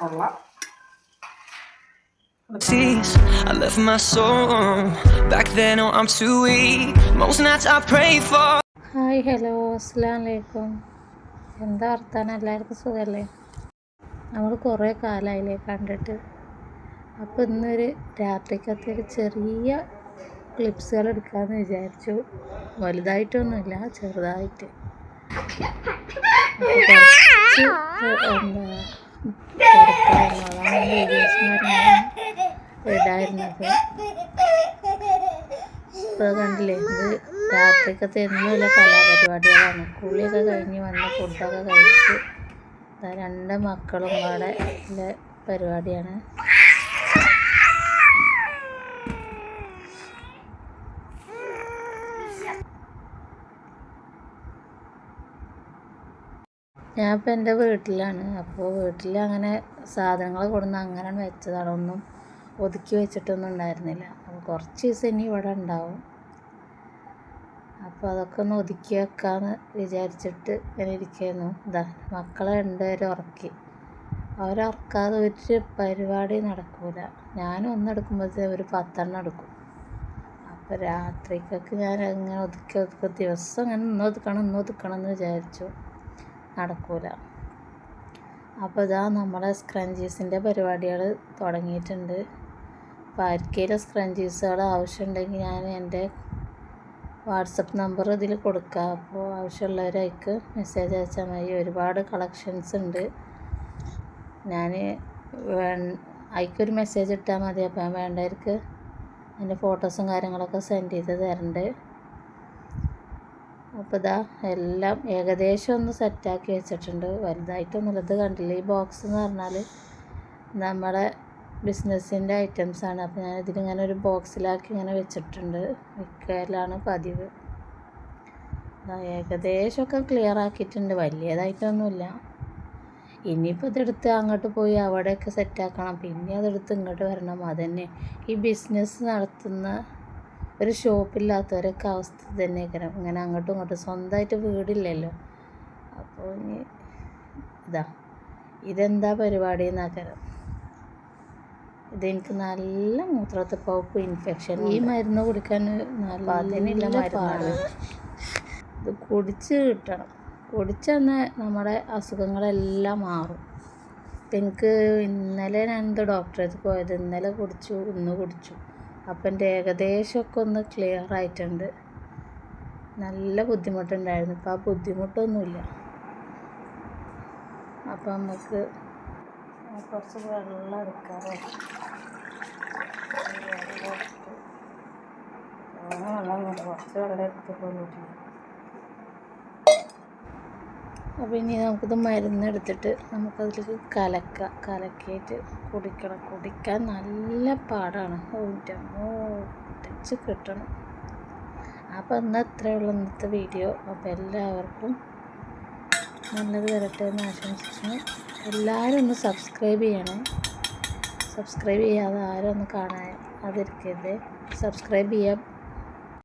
കൊള്ളാം I left my soul. Back then, oh, I'm too weak. Most nights I pray for. Hi hello അസ്സാം വലൈക്കും എന്താ വർത്താനം എല്ലാവർക്കും സുഖമല്ലേ നമ്മൾ കുറേ കാലമായില്ലേ കണ്ടിട്ട് അപ്പോൾ ഇന്നൊരു രാത്രിക്കത്തെ ഒരു ചെറിയ ക്ലിപ്സുകൾ എടുക്കാമെന്ന് വിചാരിച്ചു വലുതായിട്ടൊന്നുമില്ല ചെറുതായിട്ട് കുറച്ച് എന്താ തിരക്കായിരുന്നു ഇടായിരുന്നത് ഇപ്പോൾ കണ്ടില്ലേ ഇത് രാത്രിക്കത്തെ തരുന്നില്ല കലാപരിപാടികളാണ്. കുളിയൊക്കെ കഴിഞ്ഞ് വന്ന് ഫുഡൊക്കെ കഴിച്ച് രണ്ട് മക്കളും അവിടെ പരിപാടിയാണ്. ഞാൻ ഇപ്പം എന്റെ വീട്ടിലാണ്. അപ്പോൾ വീട്ടിൽ അങ്ങനെ സാധനങ്ങൾ കൊടുന്ന് അങ്ങനെ വെച്ചതാണ്. ഒന്നും ഒതുക്കി വെച്ചിട്ടൊന്നും ഉണ്ടായിരുന്നില്ല. അപ്പോൾ കുറച്ച് ദിവസം ഇനി ഇവിടെ ഉണ്ടാവും. അപ്പോൾ അതൊക്കെ ഒന്ന് ഒതുക്കി വെക്കാമെന്ന് വിചാരിച്ചിട്ട് ഇങ്ങനെ ഇരിക്കുന്നു ഇതാ മക്കളെ രണ്ടുപേരും ഉറക്കി. അവരുറക്കാതെ ഒരു പരിപാടി നടക്കൂല. ഞാനും ഒന്നെടുക്കുമ്പോഴത്തേ ഒരു പത്തെണ്ണം എടുക്കും. അപ്പോൾ രാത്രിക്കൊക്കെ ഞാൻ അങ്ങനെ ഒതുക്കി ഒതുക്കി ദിവസം അങ്ങനെ ഇന്ന് ഒതുക്കണം ഇന്ന് ഒതുക്കണം എന്ന് വിചാരിച്ചു. നടക്കൂല. അപ്പോൾ ഇതാ നമ്മുടെ സ്ക്രഞ്ചീസിന്റെ പരിപാടികൾ തുടങ്ങിയിട്ടുണ്ട്. അപ്പോൾ ആർക്കെങ്കിലും സ്ക്രഞ്ചീസുകൾ ആവശ്യമുണ്ടെങ്കിൽ ഞാൻ എന്റെ വാട്സപ്പ് നമ്പർ ഇതിൽ കൊടുക്കാം. അപ്പോൾ ആവശ്യമുള്ളവരേക്ക് മെസ്സേജ് അയച്ചാൽ മതി. ഒരുപാട് കളക്ഷൻസ് ഉണ്ട്. ഞാൻ വേ മെസ്സേജ് ഇട്ടാൽ മതി. അപ്പോൾ വേണ്ടവർക്ക് അതിന്റെ ഫോട്ടോസും കാര്യങ്ങളൊക്കെ സെൻഡ് ചെയ്ത് തരണ്ട്. അപ്പോൾ ഇതാ എല്ലാം ഏകദേശം ഒന്ന് സെറ്റാക്കി വെച്ചിട്ടുണ്ട്. വലുതായിട്ടൊന്നുമില്ല. ഇത് കണ്ടില്ല? ഈ ബോക്സ് എന്ന് പറഞ്ഞാൽ നമ്മളെ ബിസിനസ്സിന്റെ ഐറ്റംസാണ് അപ്പോൾ ഞാൻ ഇതിലിങ്ങനെ ഒരു ബോക്സിലാക്കി ഇങ്ങനെ വെച്ചിട്ടുണ്ട്. വിൽക്കലാണ് പതിവ്. ഏകദേശമൊക്കെ ക്ലിയർ ആക്കിയിട്ടുണ്ട്. വലിയതായിട്ടൊന്നുമില്ല. ഇനിയിപ്പോൾ ഇതെടുത്ത് അങ്ങോട്ട് പോയി അവിടെയൊക്കെ സെറ്റാക്കണം പിന്നെ അതെടുത്ത് ഇങ്ങോട്ട് വരണം. അതന്നെ. ഈ ബിസിനസ് നടത്തുന്ന ഒരു ഷോപ്പില്ലാത്തവരൊക്കെ അവസ്ഥ തന്നെ കാരണം ഇങ്ങനെ അങ്ങോട്ടും ഇങ്ങോട്ടും സ്വന്തമായിട്ട് വീടില്ലല്ലോ. അപ്പോൾ ഇനി ഇതാ ഇതെന്താ പരിപാടി എന്നാക്കരം ഇതെനിക്ക് നല്ല മൂത്രത്തിൽ പോപ്പ് ഇൻഫെക്ഷൻ ഈ മരുന്ന് കുടിക്കാൻ നല്ല മരുന്നാണ് ഇത് കുടിച്ച് കിട്ടണം. കുടിച്ചെന്ന് നമ്മുടെ അസുഖങ്ങളെല്ലാം മാറും. ഇപ്പം എനിക്ക് ഇന്നലെ ഞാൻ എന്താ ഡോക്ടറെ അടുത്ത് പോയത്. ഇന്നലെ കുടിച്ചു ഇന്ന് കുടിച്ചു. അപ്പം എന്റെ ഏകദേശമൊക്കെ ഒന്ന് ക്ലിയർ ആയിട്ടുണ്ട്. നല്ല ബുദ്ധിമുട്ടുണ്ടായിരുന്നു. ഇപ്പം ആ ബുദ്ധിമുട്ടൊന്നുമില്ല. അപ്പം നമുക്ക് കുറച്ച് വെള്ളം എടുക്കാറോ കുറച്ച് വെള്ളം എടുത്തിട്ടുള്ളൂ അപ്പോൾ ഇനി നമുക്കിത് മരുന്നെടുത്തിട്ട് നമുക്കതിലേക്ക് കലക്ക കലക്കിയിട്ട് കുടിക്കണം. കുടിക്കാൻ നല്ല പാടാണ്. ഓ ടച്ച് കിട്ടണം. അപ്പോൾ ഇത്രയേ ഉള്ളൂ ഇന്നത്തെ വീഡിയോ. അപ്പോൾ എല്ലാവർക്കും നല്ലത് വരട്ടെ എന്ന് ആശംസിച്ചു എല്ലാവരും ഒന്ന് സബ്സ്ക്രൈബ് ചെയ്യണം. സബ്സ്ക്രൈബ് ചെയ്യാതെ ആരും ഒന്ന് കാണാൻ അതിരിക്കരുത് സബ്സ്ക്രൈബ് ചെയ്യാൻ